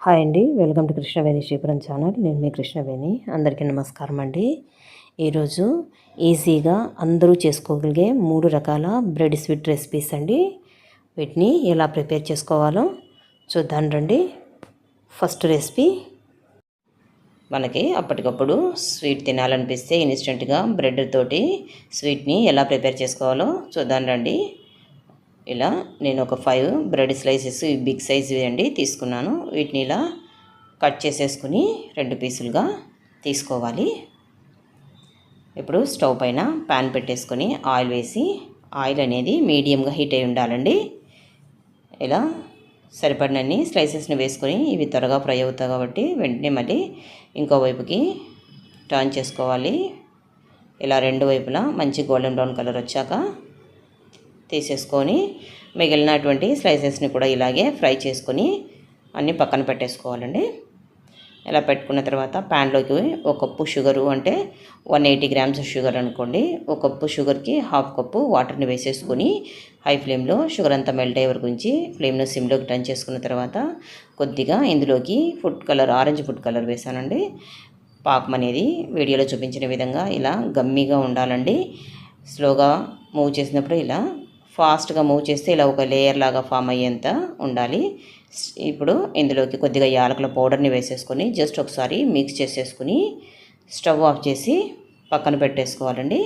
Hi అండి. Welcome to Krishnaveni Sripuram channel. నేను మీ కృష్ణవేణి. అందరికీ నమస్కారం అండి. ఈరోజు ఈజీగా అందరూ చేసుకోగలిగే మూడు రకాల బ్రెడ్ స్వీట్ రెసిపీస్ అండి. వీటిని ఎలా ప్రిపేర్ చేసుకోవాలో చూద్దాం రండి. First recipe. మనకి అప్పటికప్పుడు స్వీట్ తినాలనిపిస్తే ఇన్స్టెంట్గా బ్రెడ్ తోటి స్వీట్ని ఎలా ప్రిపేర్ చేసుకోవాలో చూద్దాం రండి. ఇలా నేను ఒక five bread slices big size అండి తీసుకున్నాను. వీటిని ఇలా కట్ చేసేసుకుని రెండు పీసులుగా తీసుకోవాలి. ఇప్పుడు స్టవ్ పైన ప్యాన్ పెట్టేసుకొని ఆయిల్ వేసి ఆయిల్ అనేది మీడియంగా హీట్ అయి ఉండాలండి. ఇలా సరిపడినన్ని స్లైసెస్ని వేసుకొని ఇవి త్వరగా ఫ్రై అవుతాయి కాబట్టి వెంటనే మళ్ళీ ఇంకో వైపుకి టర్న్ చేసుకోవాలి. ఇలా రెండు వైపులా మంచి గోల్డెన్ బ్రౌన్ కలర్ వచ్చాక తీసేసుకొని మిగిలినటువంటి స్లైసెస్ని కూడా ఇలాగే ఫ్రై చేసుకొని అన్నీ పక్కన పెట్టేసుకోవాలండి. ఇలా పెట్టుకున్న తర్వాత ప్యాన్లోకి ఒక కప్పు షుగరు అంటే వన్ ఎయిటీ గ్రామ్స్ షుగర్ అనుకోండి. ఒక కప్పు షుగర్కి హాఫ్ కప్పు వాటర్ని వేసేసుకొని హై ఫ్లేమ్లో షుగర్ అంతా మెల్ట్ అయ్యే వరకు ఉంచి ఫ్లేమ్ను సిమ్లోకి టర్న్ చేసుకున్న తర్వాత కొద్దిగా ఇందులోకి food colour orange food colour వేసానండి. పాకం అనేది వీడియోలో చూపించిన విధంగా ఇలా గమ్మీగా ఉండాలండి. స్లోగా మూవ్ చేసినప్పుడు ఇలా ఫాస్ట్గా మూవ్ చేస్తే ఇలా ఒక లేయర్ లాగా ఫామ్ అయ్యేంత ఉండాలి. ఇప్పుడు ఇందులోకి కొద్దిగా యాలకుల పౌడర్ని వేసేసుకొని జస్ట్ ఒకసారి మిక్స్ చేసేసుకుని స్టవ్ ఆఫ్ చేసి పక్కన పెట్టేసుకోవాలండి.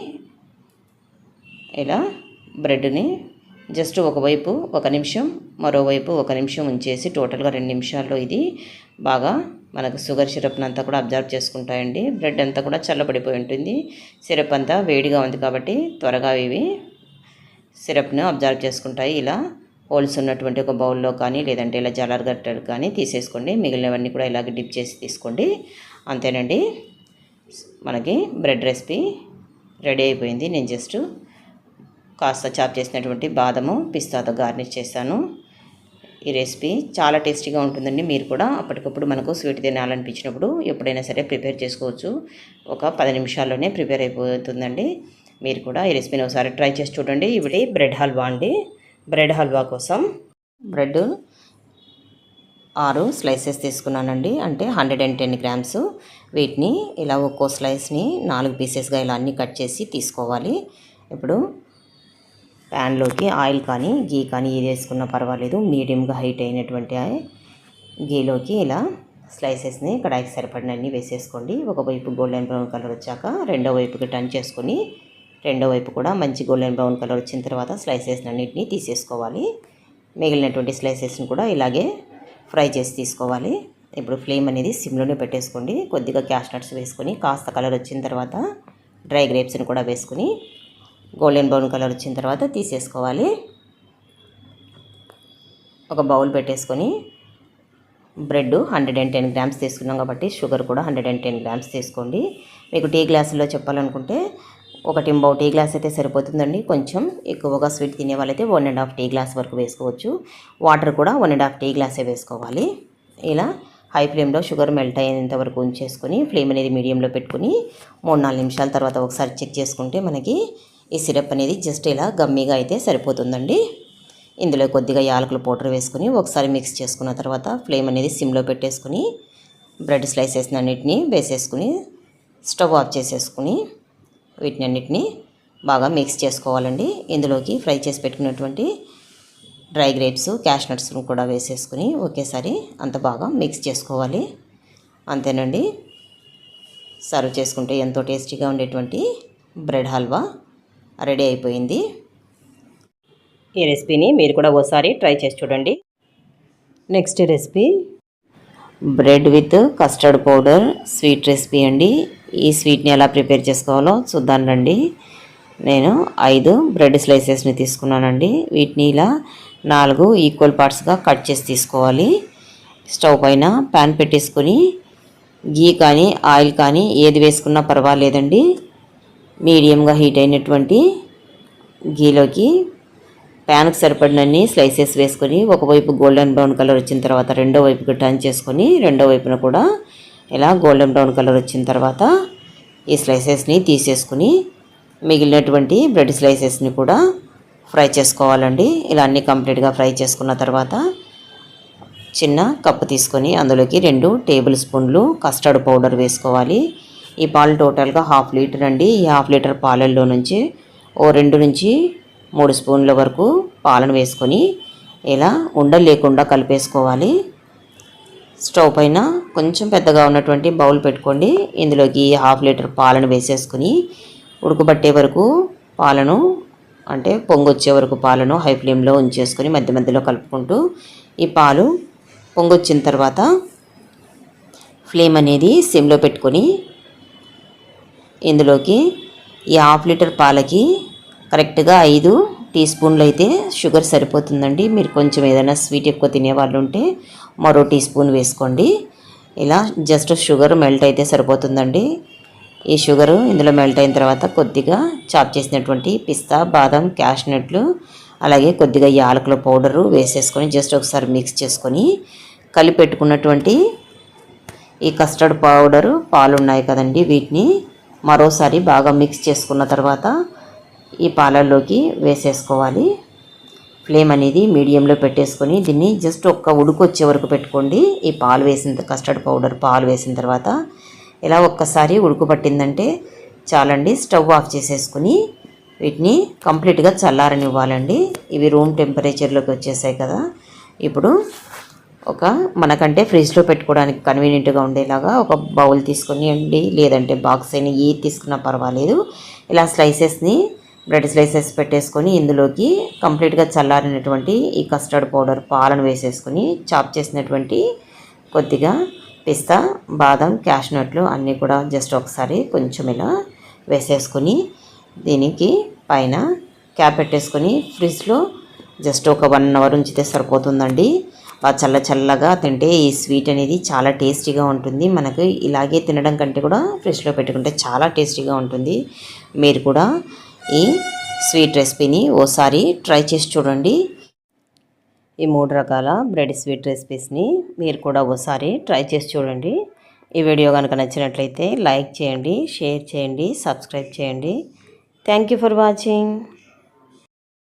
ఇలా బ్రెడ్ని జస్ట్ ఒకవైపు ఒక నిమిషం మరోవైపు ఒక నిమిషం ఉంచేసి టోటల్గా రెండు నిమిషాల్లో ఇది బాగా మనకు షుగర్ సిరప్ని అంతా కూడా అబ్జర్వ్ చేసుకుంటాయండి. బ్రెడ్ అంతా కూడా చల్లబడిపోయి ఉంటుంది. సిరప్ అంతా వేడిగా ఉంది కాబట్టి త్వరగా ఇవి సిరప్ను అబ్జర్వ్ చేసుకుంటాయి. ఇలా హోల్స్ ఉన్నటువంటి ఒక బౌల్లో కానీ లేదంటే ఇలా జలరగట్టలు కానీ తీసేసుకోండి. మిగిలినవన్నీ కూడా ఇలాగ డిప్ చేసి తీసుకోండి. అంతేనండి. మనకి బ్రెడ్ రెసిపీ రెడీ అయిపోయింది. నేను జస్ట్ కాస్త చాప్ చేసినటువంటి బాదము పిస్తాతో గార్నిష్ చేశాను. ఈ రెసిపీ చాలా టేస్టీగా ఉంటుందండి. మీరు కూడా అప్పటికప్పుడు మనకు స్వీట్ తినాలనిపించినప్పుడు ఎప్పుడైనా సరే ప్రిపేర్ చేసుకోవచ్చు. ఒక పది నిమిషాల్లోనే ప్రిపేర్ అయిపోతుందండి. మీరు కూడా ఈ రెసిపీని ఒకసారి ట్రై చేసి చూడండి. ఇవి బ్రెడ్ హల్వా అండి. బ్రెడ్ హల్వా కోసం బ్రెడ్ ఆరు స్లైసెస్ తీసుకున్నానండి. అంటే హండ్రెడ్ అండ్ టెన్ గ్రామ్స్. వీటిని ఇలా ఒక్కో స్లైస్ని నాలుగు పీసెస్గా ఇలా అన్నీ కట్ చేసి తీసుకోవాలి. ఇప్పుడు ప్యాన్లోకి ఆయిల్ కానీ గీ కానీ ఏది వేసుకున్నా పర్వాలేదు. మీడియంగా హైట్ అయినటువంటి గీలోకి ఇలా స్లైసెస్ని కడాయికి సరిపడినన్ని వేసేసుకోండి. ఒకవైపు గోల్డెన్ బ్రౌన్ కలర్ వచ్చాక రెండో వైపుకి టర్న్ చేసుకొని రెండో వైపు కూడా మంచి గోల్డెన్ బ్రౌన్ కలర్ వచ్చిన తర్వాత స్లైసెస్ అన్నింటినీ తీసేసుకోవాలి. మిగిలినటువంటి స్లైసెస్ని కూడా ఇలాగే ఫ్రై చేసి తీసుకోవాలి. ఇప్పుడు ఫ్లేమ్ అనేది సిమ్లోనే పెట్టేసుకోండి. కొద్దిగా క్యాష్ నట్స్ వేసుకొని కాస్త కలర్ వచ్చిన తర్వాత డ్రై గ్రేప్స్ని కూడా వేసుకొని గోల్డెన్ బ్రౌన్ కలర్ వచ్చిన తర్వాత తీసేసుకోవాలి. ఒక బౌల్ పెట్టేసుకొని bread hundred and ten grams తీసుకున్నాం కాబట్టి షుగర్ కూడా హండ్రెడ్ అండ్ టెన్ గ్రామ్స్ తీసుకోండి. మీకు టీ గ్లాసుల్లో చెప్పాలనుకుంటే ఒక టింబౌ టీ గ్లాస్ అయితే సరిపోతుందండి. కొంచెం ఎక్కువగా స్వీట్ తినే వాళ్ళైతే one and half tea glass వరకు వేసుకోవచ్చు. వాటర్ కూడా వన్ అండ్ హాఫ్ టీ గ్లాసే వేసుకోవాలి. ఇలా హై ఫ్లేమ్లో షుగర్ మెల్ట్ అయ్యేంత వరకు ఉంచేసుకొని ఫ్లేమ్ అనేది మీడియంలో పెట్టుకుని మూడు నాలుగు నిమిషాల తర్వాత ఒకసారి చెక్ చేసుకుంటే మనకి ఈ సిరప్ అనేది జస్ట్ ఇలా గమ్మీగా అయితే సరిపోతుందండి. ఇందులో కొద్దిగా యాలకుల పౌడర్ వేసుకుని ఒకసారి మిక్స్ చేసుకున్న తర్వాత ఫ్లేమ్ అనేది సిమ్లో పెట్టేసుకుని బ్రెడ్ స్లైసెస్ అన్నిటిని వేసేసుకుని స్టవ్ ఆఫ్ చేసేసుకుని వీటిని అన్నిటిని బాగా మిక్స్ చేసుకోవాలండి. ఇందులోకి ఫ్రై చేసి పెట్టుకున్నటువంటి డ్రై గ్రేప్స్ క్యాష్ నట్స్ కూడా వేసేసుకుని ఒకేసారి అంత బాగా మిక్స్ చేసుకోవాలి. అంతేనండి. సర్వ్ చేసుకుంటే ఎంతో టేస్టీగా ఉండేటువంటి బ్రెడ్ హల్వా రెడీ అయిపోయింది. ఈ రెసిపీని మీరు కూడా ఒకసారి ట్రై చేసి చూడండి. Next recipe bread with custard powder sweet recipe అండి. ఈ స్వీట్ని ఎలా ప్రిపేర్ చేసుకోవాలో చూద్దాం రండి. నేను ఐదు బ్రెడ్ స్లైసెస్ని తీసుకున్నానండి. వీటిని ఇలా నాలుగు ఈక్వల్ పార్ట్స్గా కట్ చేసి తీసుకోవాలి. స్టవ్ పైన ప్యాన్ పెట్టేసుకొని గీ కానీ ఆయిల్ కానీ ఏది వేసుకున్నా పర్వాలేదండి. మీడియంగా హీట్ అయినటువంటి గీలోకి ప్యాన్కి సరిపడినన్ని స్లైసెస్ వేసుకొని ఒకవైపు గోల్డెన్ బ్రౌన్ కలర్ వచ్చిన తర్వాత రెండో వైపుకి టర్న్ చేసుకొని రెండో వైపున కూడా ఇలా గోల్డెన్ బ్రౌన్ కలర్ వచ్చిన తర్వాత ఈ స్లైసెస్ని తీసేసుకుని మిగిలినటువంటి బ్రెడ్ స్లైసెస్ని కూడా ఫ్రై చేసుకోవాలండి. ఇలా అన్నీ కంప్లీట్గా ఫ్రై చేసుకున్న తర్వాత చిన్న కప్పు తీసుకొని అందులోకి రెండు టేబుల్ స్పూన్లు కస్టర్డ్ పౌడర్ వేసుకోవాలి. ఈ పాలు టోటల్గా హాఫ్ లీటర్ అండి. ఈ హాఫ్ లీటర్ పాలల్లో నుంచి ఓ రెండు నుంచి మూడు స్పూన్ల వరకు పాలను వేసుకొని ఇలా ఉండలు లేకుండా కలిపేసుకోవాలి. స్టవ్ పైన కొంచెం పెద్దగా ఉన్నటువంటి బౌల్ పెట్టుకోండి. ఇందులోకి హాఫ్ లీటర్ పాలను వేసేసుకుని ఉడకబట్టే వరకు పాలను అంటే పొంగొచ్చే వరకు పాలను హై ఫ్లేమ్లో ఉంచేసుకొని మధ్య మధ్యలో కలుపుకుంటూ ఈ పాలు పొంగొచ్చిన తర్వాత ఫ్లేమ్ అనేది సిమ్లో పెట్టుకొని ఇందులోకి ఈ హాఫ్ లీటర్ పాలకి కరెక్ట్గా ఐదు టీ స్పూన్లు అయితే షుగర్ సరిపోతుందండి. మీరు కొంచెం ఏదైనా స్వీట్ ఎక్కువ తినే వాళ్ళు ఉంటే మరో టీ స్పూన్ వేసుకోండి. ఇలా జస్ట్ షుగర్ మెల్ట్ అయితే సరిపోతుందండి. ఈ షుగరు ఇందులో మెల్ట్ అయిన తర్వాత కొద్దిగా చాప్ చేసినటువంటి పిస్తా బాదం క్యాష్నట్లు అలాగే కొద్దిగా యాలకుల పౌడరు వేసేసుకొని జస్ట్ ఒకసారి మిక్స్ చేసుకొని కలిపి పెట్టుకున్నటువంటి ఈ కస్టర్డ్ పౌడరు పాలు ఉన్నాయి కదండి వీటిని. మరోసారి బాగా మిక్స్ చేసుకున్న తర్వాత ఈ పాలల్లోకి వేసేసుకోవాలి. ఫ్లేమ్ అనేది మీడియంలో పెట్టేసుకొని దీన్ని జస్ట్ ఒక్క ఉడుకు వచ్చే వరకు పెట్టుకోండి. ఈ పాలు వేసిన కస్టర్డ్ పౌడర్ పాలు వేసిన తర్వాత ఇలా ఒక్కసారి ఉడుకు పట్టిందంటే చాలండి. స్టవ్ ఆఫ్ చేసేసుకుని వీటిని కంప్లీట్గా చల్లారనివ్వాలండి. ఇవి రూమ్ టెంపరేచర్లోకి వచ్చేసాయి కదా. ఇప్పుడు ఒక మనకంటే ఫ్రిడ్జ్లో పెట్టుకోవడానికి కన్వీనియంట్గా ఉండేలాగా ఒక బౌల్ తీసుకొని అండి. లేదంటే బాక్స్ అయినా ఏ తీసుకున్నా పర్వాలేదు. ఇలా స్లైసెస్ని బ్రెడ్ స్లైసెస్ పెట్టేసుకొని ఇందులోకి కంప్లీట్గా చల్లారినటువంటి ఈ కస్టర్డ్ పౌడర్ పాలను వేసేసుకొని చాప్ చేసినటువంటి కొద్దిగా పిస్తా బాదం క్యాష్నట్లు అన్నీ కూడా జస్ట్ ఒకసారి కొంచెం ఇలా వేసేసుకొని దీనికి పైన క్యాప్ పెట్టేసుకొని ఫ్రిడ్జ్లో జస్ట్ ఒక వన్ అవర్ ఉంచితే సరిపోతుందండి. చల్ల చల్లగా తింటే ఈ స్వీట్ అనేది చాలా టేస్టీగా ఉంటుంది. మనకు ఇలాగే తినడం కంటే కూడా ఫ్రిడ్జ్లో పెట్టుకుంటే చాలా టేస్టీగా ఉంటుంది. మీరు కూడా ఈ స్వీట్ రెసిపీని ఓసారి ట్రై చేసి చూడండి. ఈ మూడు రకాల బ్రెడ్ స్వీట్ రెసిపీస్ని మీరు కూడా ఓసారి ట్రై చేసి చూడండి. ఈ వీడియో కనుక నచ్చినట్లయితే లైక్ చేయండి షేర్ చేయండి సబ్స్క్రైబ్ చేయండి. Thank you for watching.